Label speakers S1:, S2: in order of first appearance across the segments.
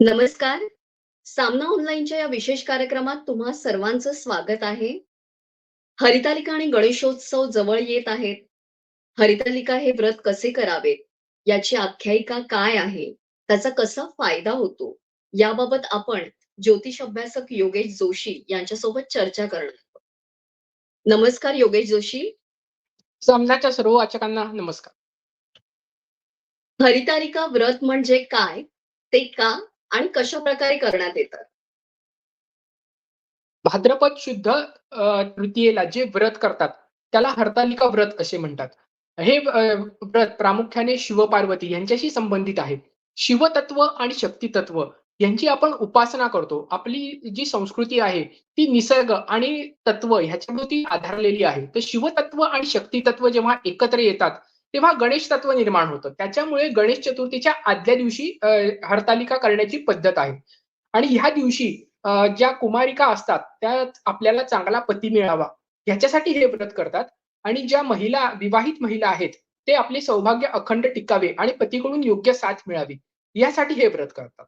S1: नमस्कार. सामना ऑनलाईनच्या या विशेष कार्यक्रमात तुम्हा सर्वांचं स्वागत आहे. हरितालिका आणि गणेशोत्सव जवळ येत आहेत. हरितालिका हे व्रत कसे करावेत? याची आख्यायिका काय आहे? त्याचा कसा फायदा होतो? याबाबत आपण ज्योतिष अभ्यासक योगेश जोशी यांच्यासोबत चर्चा करणार आहोत. नमस्कार योगेश जोशी.
S2: सामन्याच्या सर्व वाचकांना नमस्कार.
S1: हरितालिका व्रत म्हणजे काय? ते का आणि कशा प्रकारे करण्यात येतात
S2: भाद्रपद शुद्ध तृतीयेला जे व्रत करतात त्याला हरतालिका व्रत असे म्हणतात. हे व्रत प्रामुख्याने शिवपार्वती यांच्याशी संबंधित आहे. शिवतत्व आणि शक्तितत्व यांची आपण उपासना करतो. आपली जी संस्कृती आहे ती निसर्ग आणि तत्व ह्याच्यावरती आधारलेली आहे. तर शिवतत्व आणि शक्तितत्व जेव्हा एकत्र येतात तेव्हा गणेश तत्व निर्माण होतं. त्याच्यामुळे गणेश चतुर्थीच्या आदल्या दिवशी हरतालिका करण्याची पद्धत आहे. आणि ह्या दिवशी ज्या कुमारिका असतात त्या आपल्याला चांगला पती मिळावा ह्याच्यासाठी हे व्रत करतात आणि ज्या महिला विवाहित महिला आहेत ते आपले सौभाग्य अखंड टिकावे आणि पतीकडून योग्य साथ मिळावी यासाठी हे व्रत करतात.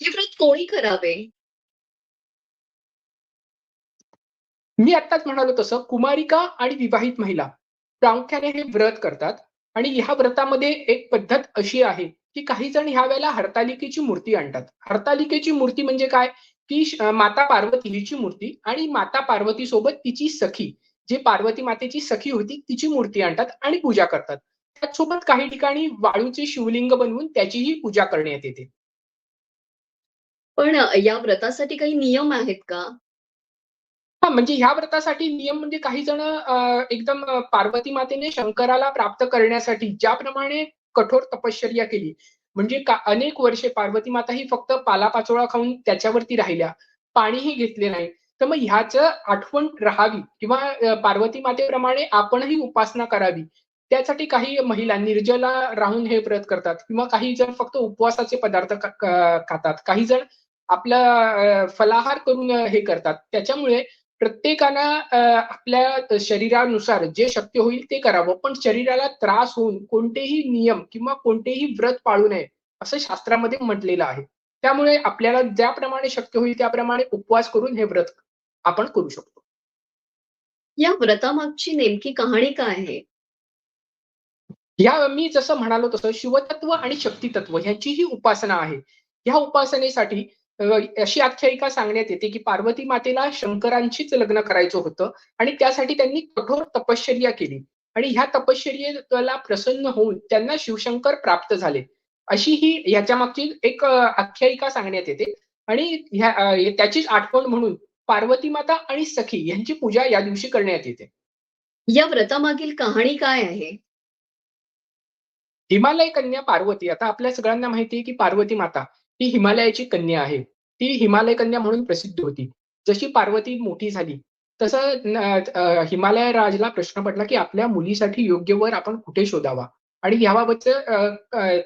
S1: हे व्रत कोणी करावे?
S2: मी आत्ताच म्हणालो तसं कुमारिका आणि विवाहित महिला प्रामुख्याने हे व्रत करतात आणि ह्या व्रतामध्ये एक पद्धत अशी आहे की काही जण ह्या वेळेला हरतालिकेची मूर्ती आणतात. हरतालिकेची मूर्ती म्हणजे काय? की माता पार्वती हिची मूर्ती आणि माता पार्वती सोबत तिची सखी जी पार्वती मातेची सखी होती तिची मूर्ती आणतात आणि पूजा करतात. त्याचसोबत काही ठिकाणी वाळूचे शिवलिंग बनवून त्याचीही पूजा करण्यात येते.
S1: पण या व्रतासाठी काही नियम आहेत का?
S2: म्हणजे ह्या व्रतासाठी नियम म्हणजे काही जण एकदम पार्वती मातेने शंकराला प्राप्त करण्यासाठी ज्याप्रमाणे कठोर तपश्चर्या केली, म्हणजे अनेक वर्षे पार्वती माता ही फक्त पालापाचोळा खाऊन त्याच्यावरती राहिल्या, पाणीही घेतले नाही. तर मग ह्याच आठवण राहावी किंवा पार्वती मातेप्रमाणे आपणही उपासना करावी. त्यासाठी काही महिला निर्जला राहून हे व्रत करतात किंवा काही जण फक्त उपवासाचे पदार्थ खातात. काही जण आपला फलाहार करून हे करतात. त्याच्यामुळे प्रत्येकानं आपल्या शरीरानुसार जे शक्य होईल ते करावं. पण शरीराला त्रास होऊन कोणतेही नियम किंवा कोणतेही व्रत पाळू नये, असं शास्त्रामध्ये म्हटलेलं आहे. त्यामुळे आपल्याला ज्याप्रमाणे शक्य होईल त्याप्रमाणे उपवास करून हे व्रत आपण करू शकतो.
S1: या व्रतामागची नेमकी कहाणी काय आहे?
S2: ह्या मी जसं म्हणालो तसं शिवतत्व आणि शक्तितत्व ह्यांची ही उपासना आहे. ह्या उपासनेसाठी अशी आख्यायिका सांगण्यात येते, की पार्वती मातेला शंकरांशीच लग्न करायचं होतं आणि त्यासाठी त्यांनी कठोर तपश्चर्या केली आणि ह्या तपश्चर्येला प्रसन्न होऊन त्यांना शिवशंकर प्राप्त झाले. अशी ही ह्याच्यामागची एक अ, आख्यायिका सांगण्यात येते आणि ह्या त्याचीच आठवण म्हणून पार्वती माता आणि सखी यांची पूजा या दिवशी करण्यात येते.
S1: या व्रतामागील कहाणी काय आहे?
S2: हिमालय कन्या पार्वती आता आपल्या सगळ्यांना माहिती आहे की पार्वती माता ही हिमालयाची कन्या आहे. ती हिमालय कन्या म्हणून प्रसिद्ध होती. जशी पार्वती मोठी झाली तसं हिमालय राजला प्रश्न पडला की आपल्या मुलीसाठी योग्य वर आपण कुठे शोधावा आणि याबाबतचं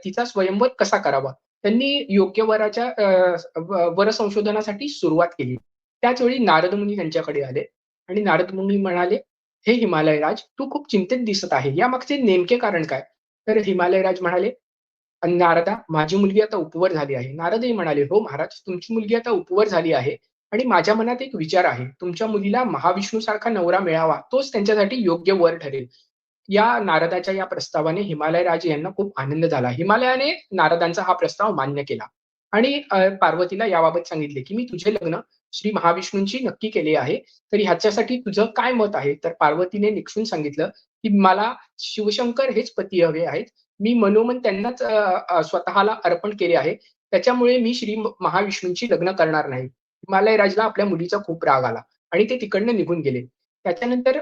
S2: तिचा स्वयंवर कसा करावा. त्यांनी योग्य वराच्या वर संशोधनासाठी सुरुवात केली. त्याच वेळी नारद मुनी त्यांच्याकडे आले आणि नारद मुनी म्हणाले, "हे हिमालय राज, तू खूप चिंतित दिसत आहे. यामागचे नेमके कारण काय?" तर हिमालयराज म्हणाले, आणि नारदा, माझी मुलगी आता उपवर झाली आहे." नारदही म्हणाले, "हो महाराज, तुमची मुलगी आता उपवर झाली आहे आणि माझ्या मनात एक विचार आहे. तुमच्या मुलीला महाविष्णूसारखा नवरा मिळावा, तोच त्यांच्यासाठी योग्य वर ठरेल." या नारदाच्या या प्रस्तावाने हिमालय राजे यांना खूप आनंद झाला. हिमालयाने नारदांचा हा प्रस्ताव मान्य केला आणि पार्वतीला याबाबत सांगितले, की "मी तुझे लग्न श्री महाविष्णूंची नक्की केले आहे. तर ह्याच्यासाठी तुझं काय मत आहे?" तर पार्वतीने निक्षून सांगितलं, की "मला शिवशंकर हेच पती हवे आहेत. मी मनोमन त्यांनाच स्वतःला अर्पण केले आहे. त्याच्यामुळे मी श्री महाविष्णूंची महाविष्णूंशी लग्न करणार नाही." हिमालय राजला आपल्या मुलीचा खूप राग आला आणि ते तिकडनं निघून गेले. त्याच्यानंतर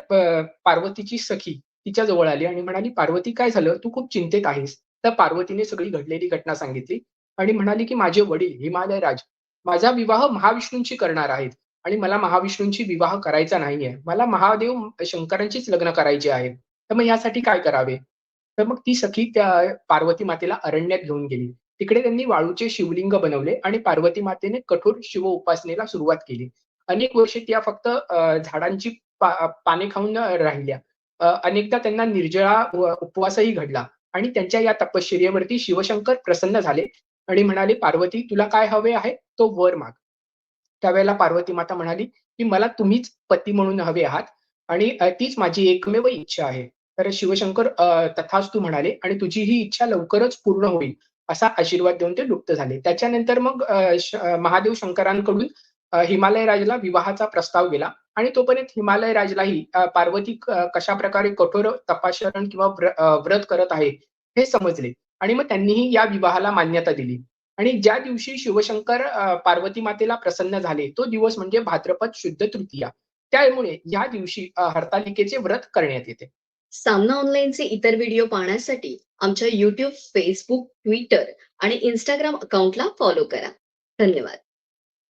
S2: पार्वतीची सखी तिच्या जवळ आली आणि म्हणाली, "पार्वती काय झालं? तू खूप चिंतेत आहेस." तर पार्वतीने सगळी घडलेली घटना सांगितली आणि म्हणाली, की "माझे वडील हिमालय राज माझा विवाह महाविष्णूंशी करणार आहेत आणि मला महाविष्णूंशी विवाह करायचा नाहीये. मला महादेव शंकरांचीच लग्न करायचे आहे. तर मग यासाठी काय करावे?" तर मग ती सखी त्या पार्वती मातेला अरण्यात घेऊन गेली. तिकडे त्यांनी वाळूचे शिवलिंग बनवले आणि पार्वती मातेने कठोर शिव उपासनेला सुरुवात केली. अनेक वर्षे त्या फक्त झाडांची पा पाने खाऊन राहिल्या. अनेकदा त्यांना निर्जळा उपवासही घडला आणि त्यांच्या या तपश्चर्येवरती शिवशंकर प्रसन्न झाले आणि म्हणाले पार्वती तुला काय हवे आहे तो वर माग त्यावेळेला पार्वती माता म्हणाली की मला तुम्हीच पती म्हणून हवे आहात आणि तीच माझी एकमेव इच्छा आहे तर शिवशंकर तथाच तू म्हणाले आणि तुझी ही इच्छा लवकरच पूर्ण होईल असा आशीर्वाद देऊन ते लुप्त झाले. त्याच्यानंतर मग महादेव शंकरांकडून हिमालय राजला विवाहाचा प्रस्ताव गेला आणि तोपर्यंत हिमालय राजलाही पार्वती कशा प्रकारे कठोर तपाशरण किंवा व्रत करत आहे हे समजले आणि मग त्यांनीही या विवाहाला मान्यता दिली. आणि ज्या दिवशी शिवशंकर पार्वती मातेला प्रसन्न झाले तो दिवस म्हणजे भाद्रपद शुद्ध तृतीया. त्यामुळे या दिवशी हरतालिकेचे व्रत करण्यात येते.
S1: सामना ऑनलाईनचे इतर व्हिडिओ पाहण्यासाठी आमच्या युट्यूब फेसबुक ट्विटर आणि इंस्टाग्राम अकाउंटला फॉलो करा. धन्यवाद.